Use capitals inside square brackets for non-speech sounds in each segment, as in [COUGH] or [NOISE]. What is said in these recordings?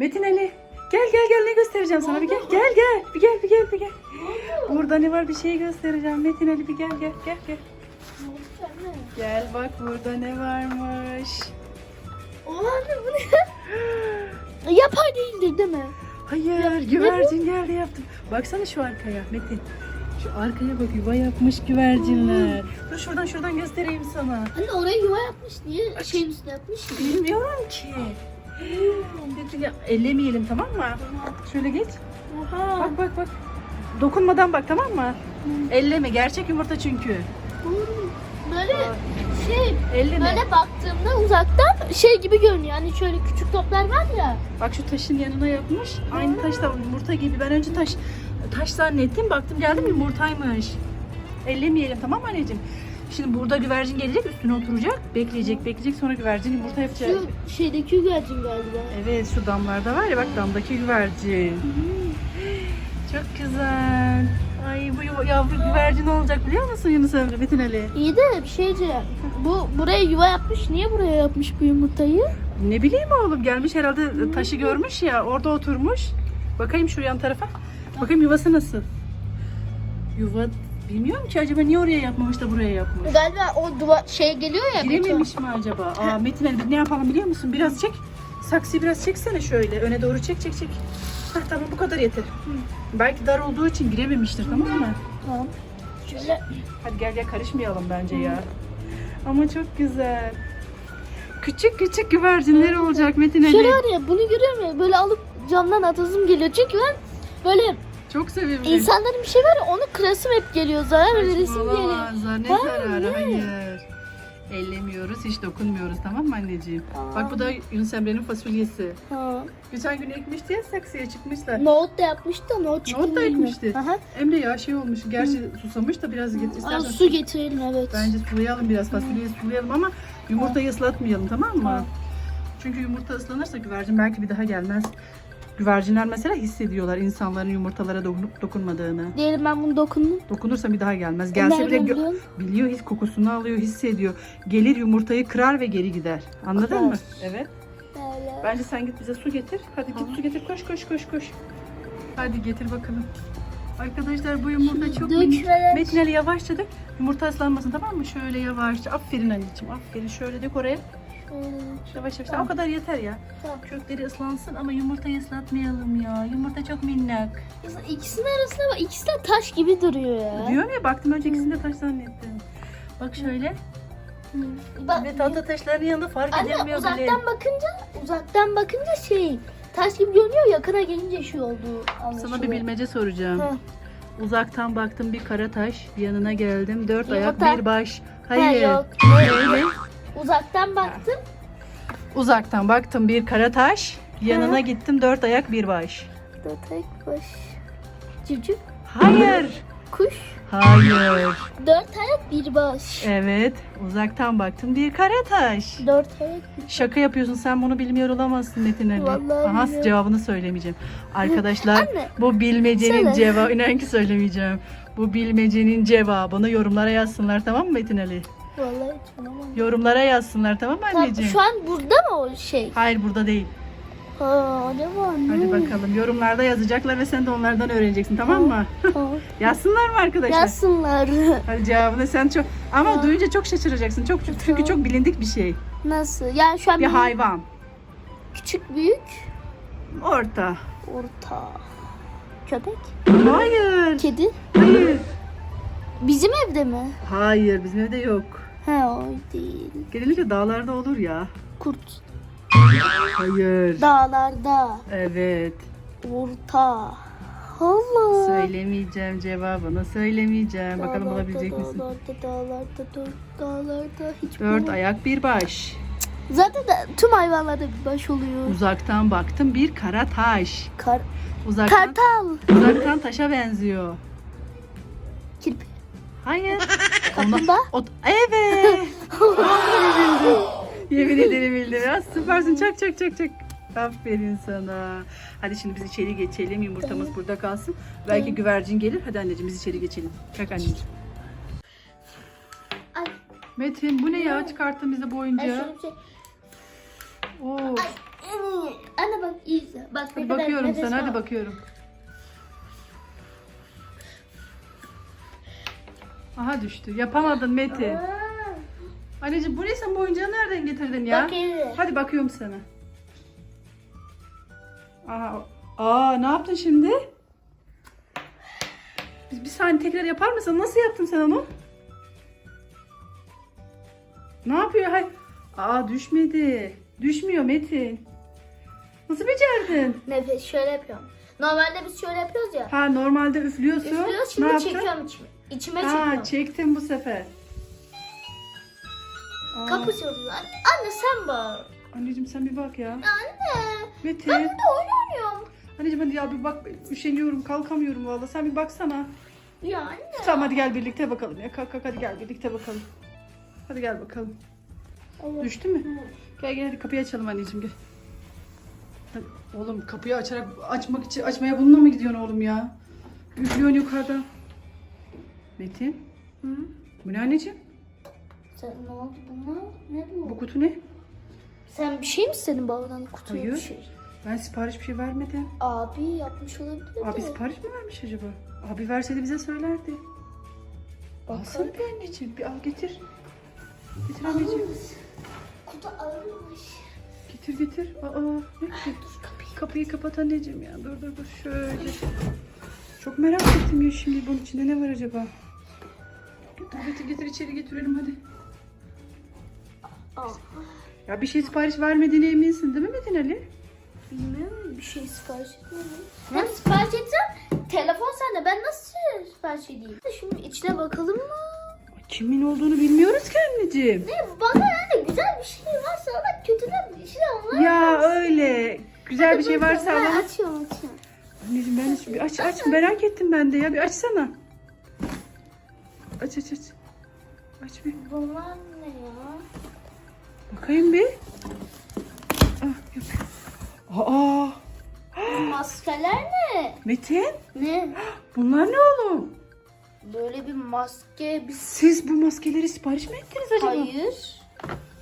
Metin Ali. Gel gel gel ne göstereceğim sana bir gel. Gel gel. Bir gel bir gel bir gel. Burada ne var bir şey göstereceğim. Metin Ali bir gel gel gel gel. Gel bak burada ne varmış. Oha anne bu ne? [GASPS] Yapay değildir değil mi? Hayır güvercin geldi yaptım. Baksana şu arkaya Metin. Şu arkaya bak yuva yapmış güvercinler. Dur şuradan şuradan göstereyim sana. Anne oraya yuva yapmış. Niye şeyin üstüne yapmış? Bilmiyorum ki. Metin ya ellemeyelim tamam mı? Şöyle geç. Oha. Bak bak bak. Dokunmadan bak tamam mı? Elleme gerçek yumurta çünkü. Böyle şey Elleme. böyle baktığımda uzaktan şey gibi görünüyor. Hani şöyle küçük toplar var ya. Bak şu taşın yanına yapmış. Aynı taş da yumurta gibi. Ben önce taş taş zannettim. Baktım geldim yumurtaymış. Ellemeyelim tamam mı anneciğim? Şimdi burada güvercin gelecek üstüne oturacak. Bekleyecek bekleyecek sonra güvercin yumurta yapacak. Şu şeydeki güvercin galiba. Evet şu damlarda var ya bak damdaki güvercin. Çok güzel. Ay bu yuva- yavru güvercin olacak biliyor musun Yunus Emre Metin Ali? İyi de bir şey diyeceğim. Bu buraya yuva yapmış. Niye buraya yapmış bu yumurtayı? Ne bileyim oğlum gelmiş herhalde taşı görmüş ya orada oturmuş. Bakayım şu yan tarafa. Bakayım yuvası nasıl? Yuva bilmiyorum ki acaba niye oraya yapmamış da buraya yapmış. Galiba o duvar şey geliyor ya. Girememiş mi acaba? Aa Metin Ali ne yapalım biliyor musun? Biraz çek. Saksıyı biraz çeksene şöyle. Öne doğru çek çek çek. Hah tamam bu kadar yeter. Belki dar olduğu için girememiştir tamam mı? Tamam. Şöyle Hadi gel gel karışmayalım bence ya. Ama çok güzel. Küçük küçük güvercinler olacak Metin Ali. Şöyle var ya bunu görüyorum ya böyle alıp camdan atasım geliyor. Çünkü ben böyle Çok sevimli. insanların bir şey var ya onu kırasım hep geliyor. Zarar veresim geliyor. Saçmalamazlar. Ne Ha, zararı? Hayır. Ellemiyoruz, hiç dokunmuyoruz tamam mı anneciğim? Aa. Bak bu da Yunus Emre'nin fasulyesi. Ha. Geçen gün ekmişti ya saksıya çıkmışlar. Nohut da yapmıştı da nohut çıktı. Nohut da ekmişti. Aha. Emre ya şey olmuş, gerçi susamış da biraz getir Aa, istersen. su getirelim evet. Bence sulayalım biraz fasulyeyi sulayalım ama yumurtayı ıslatmayalım tamam mı? Tamam. Çünkü yumurta ıslanırsa güvercin belki bir daha gelmez. Güvercinler mesela hissediyorlar insanların yumurtalara dokunup dokunmadığını. Diyelim ben bunu dokundum. Dokunursa bir daha gelmez. Gelse bile gö- biliyor, his kokusunu alıyor, hissediyor. Gelir yumurtayı kırar ve geri gider. Anladın mı? Kırar. Evet. Böyle. Bence sen git bize su getir. Hadi git su getir. Koş koş koş koş. Hadi getir bakalım. Arkadaşlar bu yumurta çok Dök minik. Metin Ali yavaşça dök. Yumurta ıslanmasın tamam mı? Şöyle yavaşça. Aferin anneciğim. Aferin. Şöyle dök oraya. Yavaş yavaş. Tamam. O kadar yeter ya. Tamam. Kökleri ıslansın ama yumurtayı ıslatmayalım ya. Yumurta çok minnak. İkisinin arasında bak ikisi de taş gibi duruyor ya. Diyorum ya baktım önce ikisini de taş zannettim. Bak şöyle. Bak, Ve tahta taşların yanında fark Anne edilmiyor bile. uzaktan bakınca uzaktan bakınca şey taş gibi görünüyor yakına gelince şey oldu. Sana bir bilmece soracağım. Heh. Uzaktan baktım bir kara taş, yanına geldim dört Yumurta. ayak bir baş. Ha, Hayır. yok. Öyle. Uzaktan baktım. Uzaktan baktım bir kara taş, yanına gittim dört ayak bir baş. Dört ayak baş. Civciv. Hayır. Kuş. Hayır. Dört ayak bir baş. Evet. Uzaktan baktım bir kara taş. Dört ayak Şaka yapıyorsun sen bunu bilmiyor olamazsın Metin Ali. Vallahi Aha cevabını söylemeyeceğim. Arkadaşlar Anne. bu bilmecenin Söyle. cevabı inan ki söylemeyeceğim. Bu bilmecenin cevabını yorumlara yazsınlar tamam mı Metin Ali? Vallahi. Yorumlara yazsınlar tamam mı Tamam, anneciğim? şu an burada mı o şey? Hayır burada değil. Ha ne var ne? Hadi bakalım yorumlarda yazacaklar ve sen de onlardan öğreneceksin tamam mı? Tamam. [LAUGHS] Yazsınlar mı arkadaşlar? Yazsınlar. [LAUGHS] Hadi cevabını sen çok ama duyunca çok şaşıracaksın. Çok çünkü çok bilindik bir şey. Nasıl? Yani şu an Bir bir hayvan. küçük büyük Orta. orta. Köpek. Hayır. Kedi. Hayır. Bizim evde mi? Hayır bizim evde yok. He o değil. Genellikle dağlarda olur ya. Kurt. Hayır. Dağlarda. Evet. Orta. Allah. Söylemeyeceğim cevabını söylemeyeceğim. Bakalım Dağlarda, bulabilecek misin? Dağlarda, dağlarda, dört dağlarda hiç Dört bulamam. ayak bir baş. Zaten de tüm hayvanlarda bir baş oluyor. Uzaktan baktım bir kara taş. Kar Uzaktan, kartal. uzaktan taşa benziyor. Kirpi. Hayır. Kaplumbağa. O, evet. [LAUGHS] Yemin ederim bildim ya. Süpersin. Çak çak çak çak. Aferin sana. Hadi şimdi biz içeri geçelim. Yumurtamız burada kalsın. Belki güvercin gelir. Hadi anneciğim biz içeri geçelim. Kalk anneciğim. Ay, Metin bu ne ya? Çıkarttın bizi bu ay oyuncağı. bir şey. Oo. Ay, Anne bak iyi izle. Bak ne Hadi kadar bakıyorum nefes sana hadi bakıyorum. Aha düştü. Yapamadın Metin. Anneciğim bu ne sen bu oyuncağı nereden getirdin ya? Bak iyi. Hadi bakıyorum sana. Aa, aa ne yaptın şimdi? Bir, bir saniye tekrar yapar mısın? Nasıl yaptın sen onu? Ne yapıyor? Hay Aa düşmedi. Düşmüyor Metin. Nasıl becerdin? Nefes şöyle yapıyorum. Normalde biz şöyle yapıyoruz ya. Ha normalde üflüyorsun. Üflüyoruz ne şimdi yaptın? çekiyorum içime. İçime Ha çekiyorum. çektin bu sefer. Aa, Kapı çalıyor. Anne, anne sen bağır. Anneciğim sen bir bak ya. Anne. Metin. Ben burada oyun oynuyorum. Anneciğim hadi ya bir bak üşeniyorum kalkamıyorum valla sen bir baksana. Ya anne. Tamam hadi gel birlikte bakalım ya kalk kalk hadi gel birlikte bakalım. Hadi gel bakalım. Evet. Düştü mü? Gel gel hadi kapıyı açalım anneciğim gel. Hadi, oğlum kapıyı açarak açmak için açmaya bununla mı gidiyorsun oğlum ya? Üflüyorsun yukarıda. Metin Hı? bu ne anneciğim? Sen ne oldu bunlar? Ne bu? Bu kutu ne? Sen bir şey mi senin babadan kutuya Hayır. bir şey? Ben sipariş bir şey vermedim. Abi yapmış olabilir Abi sipariş mi vermiş acaba? Abi verseydi bize söylerdi. Bakalım. Alsana bir anneciğim bir al getir. Getir anneciğim. Kutu ağırmış. Getir getir. Aa ne ki? Kapıyı. Kapıyı kapat anneciğim ya. Dur dur dur şöyle. Çok merak ettim ya şimdi bunun içinde ne var acaba? Getir getir getir içeri götürelim hadi. Aa, Ya bir şey sipariş vermediğine eminsin değil mi Metin Ali? bilmiyorum bir şey sipariş etmedim. Ben sipariş etsem telefon sende ben nasıl sipariş edeyim? Şimdi içine bakalım mı? Kimin olduğunu bilmiyoruz ki anneciğim. Ne bana yani güzel bir şey varsa da kötüden bir şey olmaz. Ya öyle. Güzel bir şey varsa alalım. açıyorum açıyorum. Anneciğim ben hiç- aç aç merak ettim ben de ya bir açsana. Aç aç aç. Aç bir Bunlar ne ya? bakayım bir. Ah yapıyor. Aa Maskeler ne? Metin Ne? bunlar ne oğlum? Böyle bir maske bir Siz bu maskeleri sipariş mi ettiniz acaba? hayır.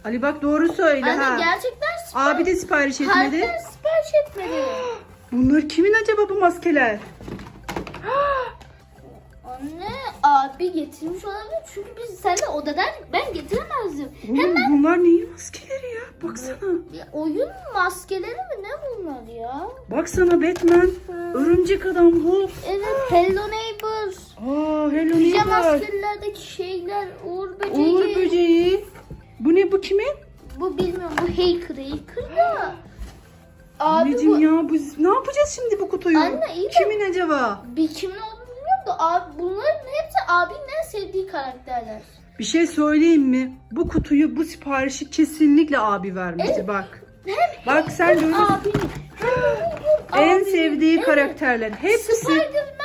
Ali bak doğru söyle Anne ha. gerçekten sipariş Abi de sipariş etmedi. Harbiden sipariş etmedi. [GASPS] Bunlar kimin acaba bu maskeler? Anne abi getirmiş olabilir çünkü biz seninle odadaydık ben getiremezdim. Oğlum bunlar neyin maskeleri ya? Baksana. Ya, oyun maskeleri mi ne bunlar ya? Baksana Batman, Örümcek Adam, Hulk. Evet Hello Neighbor. Aa Hello Pijama Neighbor. maskelerdeki şeyler Uğur böceği. Uğur böceği. Bu ne bu kimin? Bu bilmiyorum bu Haker Haker da. Abi Anneciğim bu ya biz ne yapacağız şimdi bu kutuyu? Anne, iyi de- Kimin acaba? bir kimin olduğunu bilmiyorum da abi, bunların hepsi abinin en sevdiği karakterler. Bir şey söyleyeyim mi? Bu kutuyu, bu siparişi kesinlikle abi vermiştir bak. Bak sen görürsün. Abinin. En abinin, sevdiği evet. karakterler. Hepsi. Spider-Man